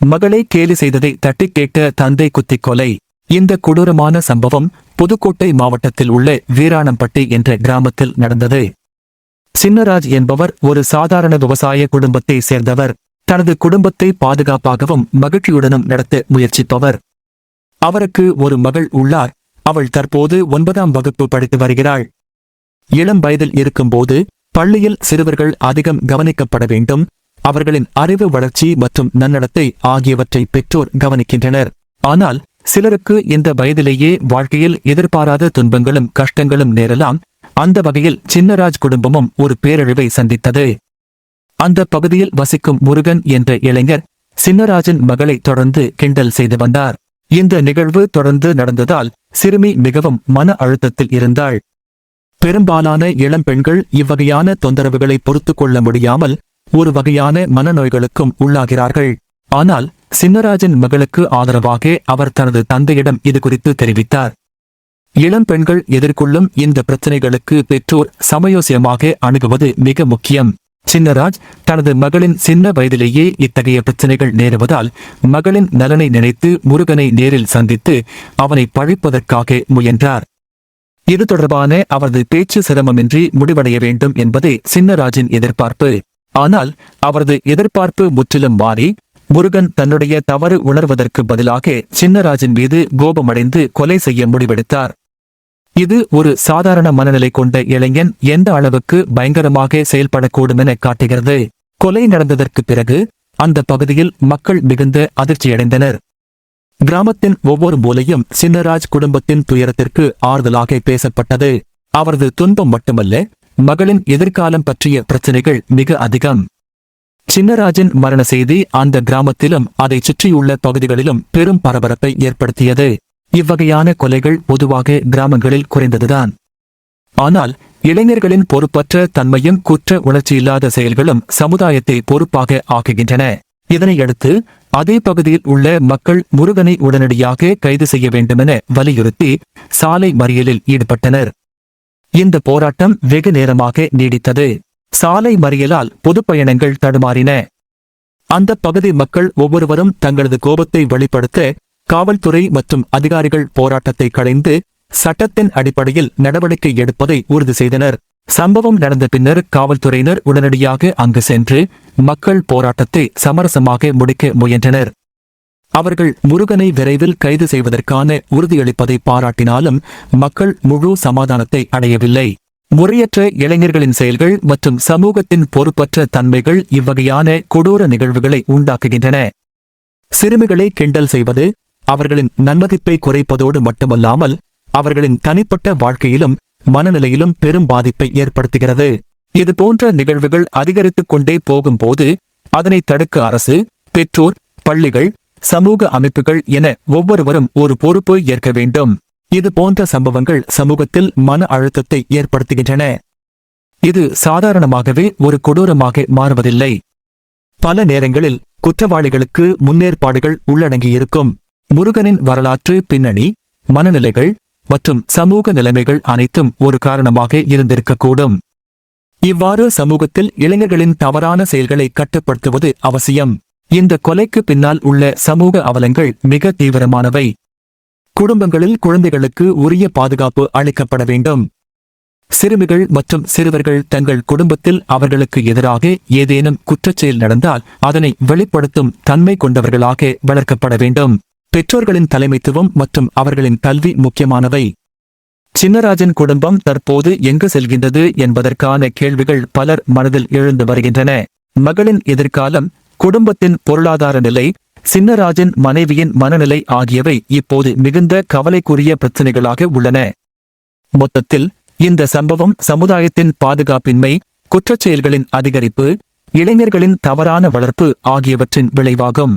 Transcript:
மகளை கேலி செய்ததை தட்டி கேட்ட தந்தை குத்திக் கொலை இந்த கொடூரமான சம்பவம் புதுக்கோட்டை மாவட்டத்தில் உள்ள வீராணம்பட்டி என்ற கிராமத்தில் நடந்தது. சின்னராஜ் என்பவர் ஒரு சாதாரண விவசாய குடும்பத்தை சேர்ந்தவர். தனது குடும்பத்தை பாதுகாப்பாகவும் மகிழ்ச்சியுடனும் நடத்த முயற்சிப்பவர் அவருக்கு ஒரு மகள் உள்ளார். அவள் தற்போது ஒன்பதாம் வகுப்பு படித்து வருகிறாள். இளம் வயதில் இருக்கும்போது பள்ளியில் சிறுவர்கள் அதிகம் கவனிக்கப்பட வேண்டும். அவர்களின் அறிவு வளர்ச்சி மற்றும் நன்னடத்தை ஆகியவற்றை பெற்றோர் கவனிக்கின்றனர். ஆனால் சிலருக்கு இந்த வயதிலேயே வாழ்க்கையில் எதிர்பாராத துன்பங்களும் கஷ்டங்களும் நேரலாம். அந்த வகையில் சின்னராஜ் குடும்பமும் ஒரு பேரழிவை சந்தித்தது. அந்த பகுதியில் வசிக்கும் முருகன் என்ற இளைஞர் சின்னராஜன் மகளை தொடர்ந்து கிண்டல் செய்து வந்தார். இந்த நிகழ்வு தொடர்ந்து நடந்ததால் சிறுமி மிகவும் மன அழுத்தத்தில் இருந்தாள். பெரும்பாலான இளம் பெண்கள் இவ்வகையான தொந்தரவுகளை பொறுத்துக் கொள்ள முடியாமல் ஒரு வகையான மனநோய்களுக்கும் உள்ளாகிறார்கள். ஆனால் சின்னராஜன் மகளுக்கு ஆதரவாக அவர் தனது தந்தையிடம் இது குறித்து தெரிவித்தார். இளம் பெண்கள் எதிர்கொள்ளும் இந்த பிரச்சனைகளுக்கு பெற்றோர் சமயோசியமாக அணுகுவது மிக முக்கியம். சின்னராஜ் தனது மகளின் சின்ன வயதிலேயே இத்தகைய பிரச்சனைகள் நேருவதால் மகளின் நலனை நினைத்து முருகனை நேரில் சந்தித்து அவனை பழிப்பதற்காக முயன்றார். இது தொடர்பான அவரது பேச்சு சிரமமின்றி முடிவடைய வேண்டும் என்பதே சின்னராஜின் எதிர்பார்ப்பு. ஆனால் அவரது எதிர்பார்ப்பு முற்றிலும் மாறி முருகன் தன்னுடைய தவறு உணர்வதற்கு பதிலாக சின்னராஜின் மீது கோபமடைந்து கொலை செய்ய முடிவெடுத்தார். இது ஒரு சாதாரண மனநிலை கொண்ட இளைஞன் எந்த அளவுக்கு பயங்கரமாக செயல்படக்கூடும் என காட்டுகிறது. கொலை நடந்ததற்கு பிறகு அந்த பகுதியில் மக்கள் மிகுந்த அதிர்ச்சியடைந்தனர். கிராமத்தின் ஒவ்வொரு மூலையும் சின்னராஜ் குடும்பத்தின் துயரத்திற்கு ஆறுதலாக பேசப்பட்டது. அவரது துன்பம் மட்டுமல்ல மகளின் எதிர்காலம் பற்றிய பிரச்சனைகள் மிக அதிகம். சின்னராஜன் மரண செய்தி அந்த கிராமத்திலும் அதைச் சுற்றியுள்ள பகுதிகளிலும் பெரும் பரபரப்பை ஏற்படுத்தியது. இவ்வகையான கொலைகள் பொதுவாக கிராமங்களில் குறைந்ததுதான். ஆனால் இளைஞர்களின் பொறுப்பற்ற தன்மையும் குற்ற உணர்ச்சியில்லாத செயல்களும் சமுதாயத்தை பொறுப்பாக ஆக்குகின்றன. இதனையடுத்து அதே பகுதியில் உள்ள மக்கள் முருகனை உடனடியாக கைது செய்ய வேண்டுமென வலியுறுத்தி சாலை மறியலில் ஈடுபட்டனர். இந்த போராட்டம் வெகு நேரமாக நீடித்தது. சாலை மறியலால் பொதுப்பயணங்கள் தடுமாறின. அந்த பகுதி மக்கள் ஒவ்வொருவரும் தங்களது கோபத்தை வெளிப்படுத்த காவல்துறை மற்றும் அதிகாரிகள் போராட்டத்தை களைந்து சட்டத்தின் அடிப்படையில் நடவடிக்கை எடுப்பதை உறுதி செய்தனர். சம்பவம் நடந்த பின்னர் காவல்துறையினர் உடனடியாக அங்கு சென்று மக்கள் போராட்டத்தை சமரசமாக முடிக்க முயன்றனர். அவர்கள் முருகனை விரைவில் கைது செய்வதற்கான உறுதியளிப்பதை பாராட்டினாலும் மக்கள் முழு சமாதானத்தை அடையவில்லை. முறையற்ற இளைஞர்களின் செயல்கள் மற்றும் சமூகத்தின் பொறுப்பற்ற தன்மைகள் இவ்வகையான கொடூர நிகழ்வுகளை உண்டாக்குகின்றன. சிறுமிகளை கிண்டல் செய்வது அவர்களின் நன்மதிப்பை குறைப்பதோடு மட்டுமல்லாமல் அவர்களின் தனிப்பட்ட வாழ்க்கையிலும் மனநிலையிலும் பெரும் பாதிப்பை ஏற்படுத்துகிறது. இது போன்ற நிகழ்வுகள் அதிகரித்துக் கொண்டே போகும்போது அதனை தடுக்க அரசு பெற்றோர் பள்ளிகள் சமூக அமைப்புகள் என ஒவ்வொருவரும் ஒரு பொறுப்பு ஏற்க வேண்டும். இது போன்ற சம்பவங்கள் சமூகத்தில் மன அழுத்தத்தை ஏற்படுத்துகின்றன. இது சாதாரணமாகவே ஒரு கொடூரமாக மாறுவதில்லை. பல நேரங்களில் குற்றவாளிகளுக்கு முன்னேற்பாடுகள் உள்ளடங்கியிருக்கும். முருகனின் வரலாற்று பின்னணி மனநிலைகள் மற்றும் சமூக நிலைமைகள் அனைத்தும் ஒரு காரணமாக இருந்திருக்கக்கூடும். இவ்வாறு சமூகத்தில் இளைஞர்களின் தவறான செயல்களை கட்டுப்படுத்துவது அவசியம். இந்த கொலைக்கு பின்னால் உள்ள சமூக அவலங்கள் மிக தீவிரமானவை. குடும்பங்களில் குழந்தைகளுக்கு உரிய பாதுகாப்பு அளிக்கப்பட வேண்டும். சிறுமிகள் மற்றும் சிறுவர்கள் தங்கள் குடும்பத்தில் அவர்களுக்கு எதிராக ஏதேனும் குற்றச்செயல் நடந்தால் அதனை வெளிப்படுத்தும் தன்மை கொண்டவர்களாக வளர்க்கப்பட வேண்டும். பெற்றோர்களின் தலைமைத்துவம் மற்றும் அவர்களின் கல்வி முக்கியமானவை. சின்னராஜன் குடும்பம் தற்போது எங்கு செல்கின்றது என்பதற்கான கேள்விகள் பலர் மனதில் எழுந்து வருகின்றன. மகளின் எதிர்காலம் குடும்பத்தின் பொருளாதார நிலை சின்னராஜன் மனைவியின் மனநிலை ஆகியவை இப்போது மிகுந்த கவலைக்குரிய பிரச்சனைகளாக உள்ளன. மொத்தத்தில் இந்த சம்பவம் சமுதாயத்தின் பாதுகாப்பின்மை குற்றச்செயல்களின் அதிகரிப்பு இளைஞர்களின் தவறான வளர்ப்பு ஆகியவற்றின் விளைவாகும்.